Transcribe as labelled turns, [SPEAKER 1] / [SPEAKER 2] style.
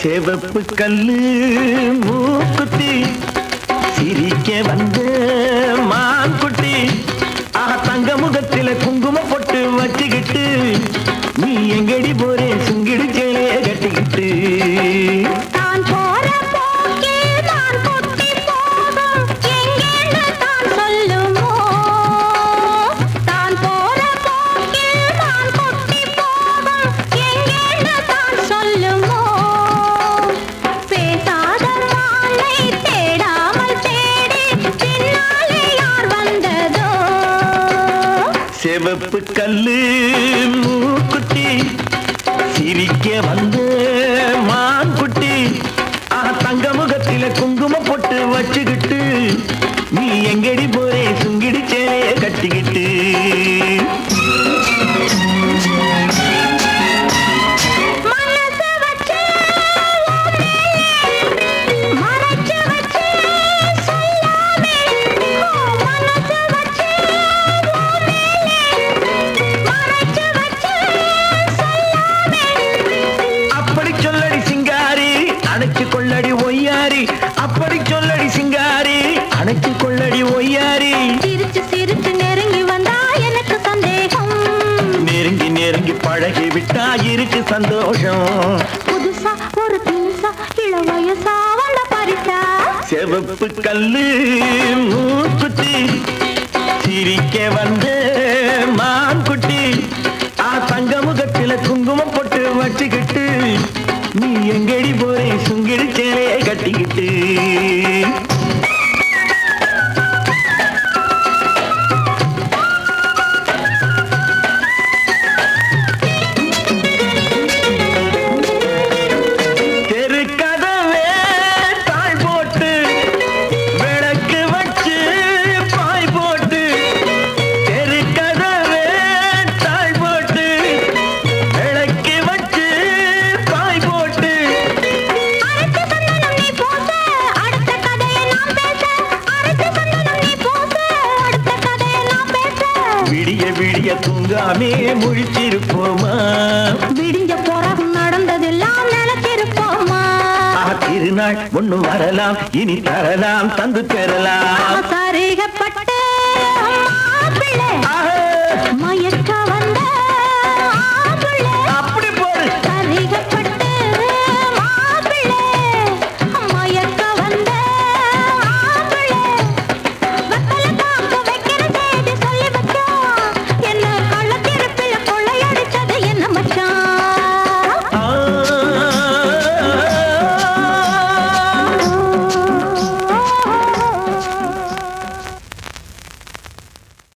[SPEAKER 1] சிவப்பு கல்லு மூக்குத்தி சிரிக்க வந்த மான்குட்டி. ஆஹா தங்க முகத்தில குங்கும பொட்டு வச்சுக்கிட்டு நீ எங்கடி போறே? செவப்பு கல்லு மூக்குட்டி. சிரிக்க வந்த மான்குட்டி. ஆஹா தங்க முகத்தில குங்கும பொட்டு வச்சுக்கிட்டு நீ எங்கடி போ அணைச்சு கொள்ளடி ஒய்யாரி அப்படி சொல்லடி சிங்காரி. அணைச்சு கொள்ளடி ஒய்யாரி.
[SPEAKER 2] சிரிச்சு சிரிச்சு நெருங்கி வந்தா எனக்கு சந்தேகம்.
[SPEAKER 1] நெருங்கி நெருங்கி பழகி விட்டா இருக்கு சந்தோஷம்.
[SPEAKER 2] புதுசா ஒரு தினுசா இள வயசா வந்த பரிசா.
[SPEAKER 1] செவப்பு கல்லு மூக்குத்தி சிரிக்க வந்த போறே கட்டிக்கிட்டு விடிய விடிய தூங்காமே முழிச்சிருப்போமா?
[SPEAKER 2] விடிஞ்ச பிறகு நடந்ததெல்லாம் நினைச்சிருப்போமா?
[SPEAKER 1] ஆ திருநாள் ஒண்ணு வரலாம் இனி தரலாம் தந்து பெறலாம்
[SPEAKER 2] சரிகப்பட்டு